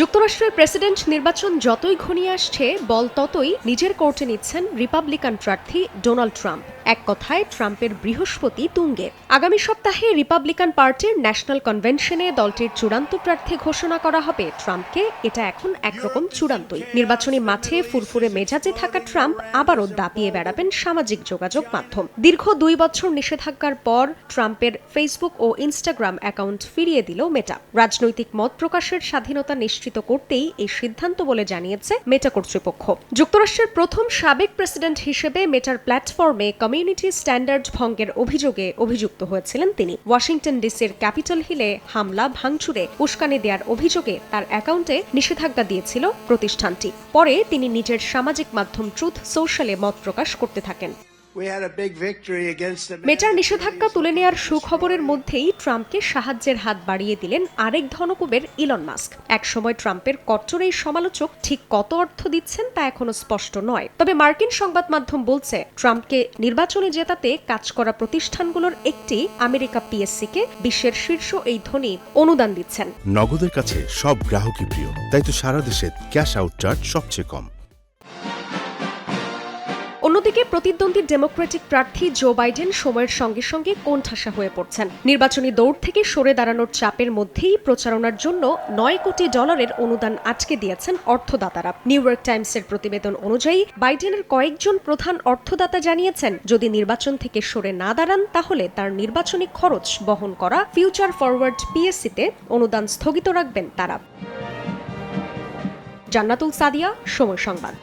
যুক্তরাষ্ট্রের প্রেসিডেন্ট নির্বাচন যতই ঘনিয়ে আসছে, বল ততই নিজের কোর্টে নিচ্ছেন রিপাবলিকান প্রার্থী ডোনাল্ড ট্রাম্প। এক কথায়, ট্রাম্পের বৃহস্পতি তুঙ্গে। আগামী সপ্তাহে রিপাবলিকান পার্টির ন্যাশনাল কনভেনশনে দলটির চূড়ান্ত প্রার্থী ঘোষণা করা হবে। ট্রাম্পকে এটা এখন একরকম চূড়ান্তই। নির্বাচনী মাঠে ফুরফুরে মেজাজে থাকা ট্রাম্প আবারও দাপিয়ে বেড়াবেন সামাজিক যোগাযোগ মাধ্যম। দীর্ঘ দুই বছর নিষেধাজ্ঞার পর ট্রাম্পের ফেসবুক ও ইনস্টাগ্রাম অ্যাকাউন্ট ফিরিয়ে দিল মেটা। রাজনৈতিক মত প্রকাশের স্বাধীনতা নিশ্চিত করতেই এই সিদ্ধান্ত বলে জানিয়েছে মেটা কর্তৃপক্ষ। যুক্তরাষ্ট্রের প্রথম সাবেক প্রেসিডেন্ট হিসেবে মেটার প্ল্যাটফর্মে কমিউনিটি স্ট্যান্ডার্ড ভঙ্গের অভিযোগে অভিযুক্ত হয়েছিলেন তিনি। ওয়াশিংটন ডিসির ক্যাপিটল হিলে হামলা, ভাঙচুরে, উস্কানি দেওয়ার অভিযোগে তার অ্যাকাউন্টে নিষেধাজ্ঞা দিয়েছিল প্রতিষ্ঠানটি। পরে তিনি নিজের সামাজিক মাধ্যম ট্রুথ সোশ্যালে মত প্রকাশ করতে থাকেন। মেটার নিষেধাজ্ঞা তুলে নেয়ার সুখবরের মধ্যেই ট্রাম্পকে সাহায্যের হাত বাড়িয়ে দিলেন আরেক ধনকুবের ইলন মাস্ক। একসময় ট্রাম্পের কট্টর এই সমালোচক ঠিক কত অর্থ দিচ্ছেন তা এখনও স্পষ্ট নয়। তবে মার্কিন সংবাদ মাধ্যম বলছে ট্রাম্পকে নির্বাচনে জেতাতে কাজ করা প্রতিষ্ঠানগুলোর একটি আমেরিকা পিএসসিকে বিশ্বের শীর্ষ এই ধনী অনুদান দিচ্ছেন। নগদের কাছে সব গ্রাহকই প্রিয় তাই তো সারা দেশে ক্যাশ আউট চার্জ সবচেয়ে কম। অন্যদিকে প্রতিদ্বন্দ্বী ডেমোক্রেটিক প্রার্থী জো বাইডেন সময়ের সঙ্গে সঙ্গে কোণঠাসা হয়ে পড়ছেন। নির্বাচনী দৌড় থেকে সরে দাঁড়ানোর চাপের মধ্যেই প্রচারণার জন্য নয় কোটি ডলারের অনুদান আটকে দিয়েছেন অর্থদাতারা। নিউ ইয়র্ক টাইমসের প্রতিবেদন অনুযায়ী, বাইডেনের কয়েকজন প্রধান অর্থদাতা জানিয়েছেন, যদি নির্বাচন থেকে সরে না দাঁড়ান, তাহলে তার নির্বাচনী খরচ বহন করা, ফিউচার ফরওয়ার্ড পিএসসিতে অনুদান স্থগিত রাখবেন তারা। জান্নাতুল সাদিয়া, সময় সংবাদ।